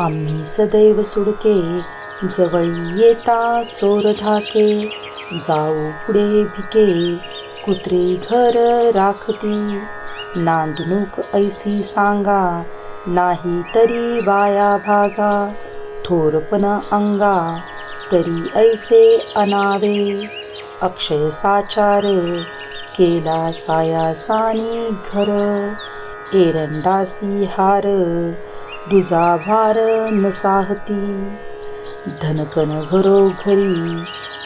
आम्ही सदैव सुडके जवळी येता चोर धाके जाऊ पुढे भिके कुत्रे घर राखती. नांदणूक ऐसी सांगा नाही तरी बाया भागा थोरपण अंगा तरी ऐसे अनावे. अक्षय साचार केला सायासानी घर एरंडासी हार दुजा भार नसाहती धनकन घरोघरी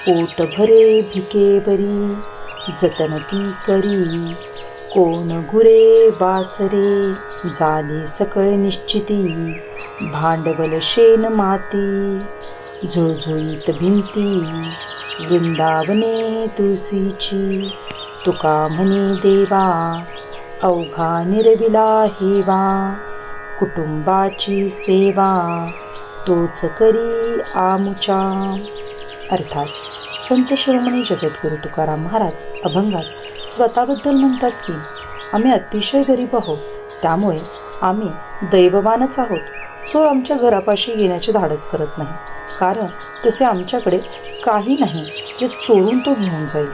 पोट भरे भिके बरी जतन ती करी कोण गुरे बासरे झाले सकळ निश्चिती भांडवल शेण माती झुळझुळीत भिंती वृंदावने तुळशीची तुका म्हणे देवा अवघा निरविला हेवा. कुटुंबाची सेवा तोच करी आमुच्या. अर्थात संत शिरोमणी जगद्गुरु तुकाराम महाराज अभंगात स्वतःबद्दल म्हणतात की आम्ही अतिशय गरीब आहोत त्यामुळे आम्ही दैववानच आहोत. जो आमच्या घरापाशी येण्याचे धाडस करत नाही. कारण तसे आमच्याकडे काही नाही जे चोरून तो घेऊन जाईल.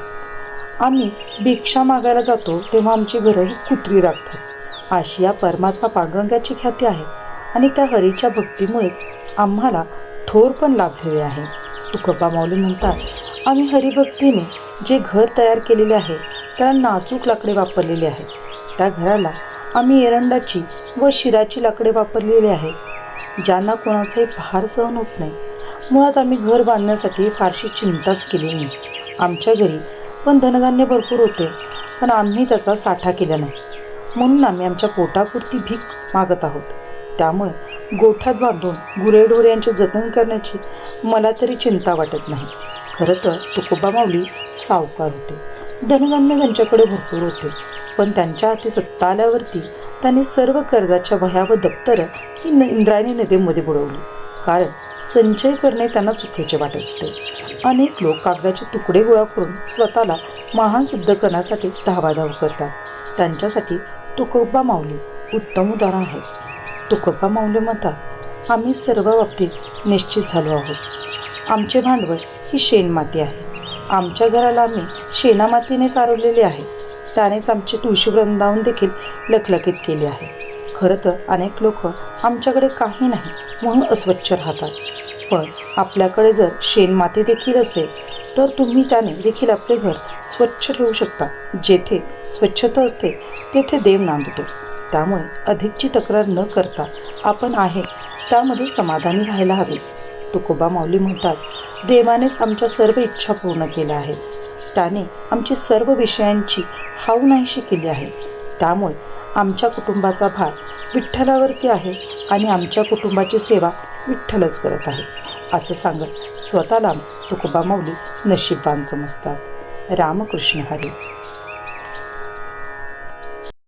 आम्ही भिक्षा मागायला जातो तेव्हा आमची घरं ही कुत्री राखतात. आशिया परमात्मा पांडुरंगाची ख्याती आहे आणि त्या हरीच्या भक्तीमुळेच आम्हाला थोर पण लाभलेले आहे. तुकोबा माऊली म्हणतात आम्ही हरिभक्तीने जे घर तयार केलेले आहे त्याला नाजूक लाकडे वापरलेली आहे. त्या घराला आम्ही एरंडाची व शिराची लाकडे वापरलेली आहे. ज्यांना कोणाचाही भार सहन होत नाही. मुळात आम्ही घर बांधण्यासाठी फारशी चिंताच केली नाही. आमच्या घरी पण धनधान्य भरपूर होते पण आम्ही त्याचा साठा केला नाही. म्हणून आम्ही आमच्या पोटापुरती भीक मागत आहोत. त्यामुळे गोठ्यात बांधून गुरेढोऱ्यांचे जतन करण्याची मला तरी चिंता वाटत नाही. खरं तर तुकोबा माऊली सावकार होते. धनधान्य त्यांच्याकडे भरपूर होते. पण त्यांच्या हाती सत्ता आल्यावरती त्यांनी सर्व कर्जाच्या वह्या व दप्तरं ही न इंद्रायणी नदीमध्ये बुडवली. कारण संचय करणे त्यांना चुकीचे वाटत होते. अनेक लोक कागदाचे तुकडे गोळा करून स्वतःला महान सिद्ध करण्यासाठी धावाधाव करतात. त्यांच्यासाठी तुकोबा माऊली उत्तम उदाहरण आहे तुकोबा माऊली म्हणतात आम्ही सर्व बाबतीत निश्चित झालो आहोत. आमचे भांडवल ही शेणमाती आहे. आमच्या घराला आम्ही शेणामातीने सारवलेले आहे. त्यानेच आमचे तुळशी वृंदावन देखील लखलखीत केले आहे. खरं तर अनेक लोक आमच्याकडे काही नाही म्हणून अस्वच्छ राहतात. पण आपल्याकडे जर शेणमाती देखील असेल तर तुम्ही त्याने देखील आपले घर स्वच्छ ठेवू शकता. जेथे स्वच्छता असते तेथे देव नांदतो. त्यामुळे अधिकची तक्रार न करता आपण आहे त्यामध्ये समाधानी राहायला हवे. तुकोबा माऊली म्हणतात देवानेच आमच्या सर्व इच्छा पूर्ण केल्या आहेत. त्याने आमची सर्व विषयांची हाव नाहीशी केली आहे. त्यामुळे आमच्या कुटुंबाचा भार विठ्ठलावरती आहे आणि आमच्या कुटुंबाची सेवा विठ्ठलच करत आहे. असं सांगत स्वतःला तुकोबा माऊली नशीबवान समजतात. रामकृष्ण हरी.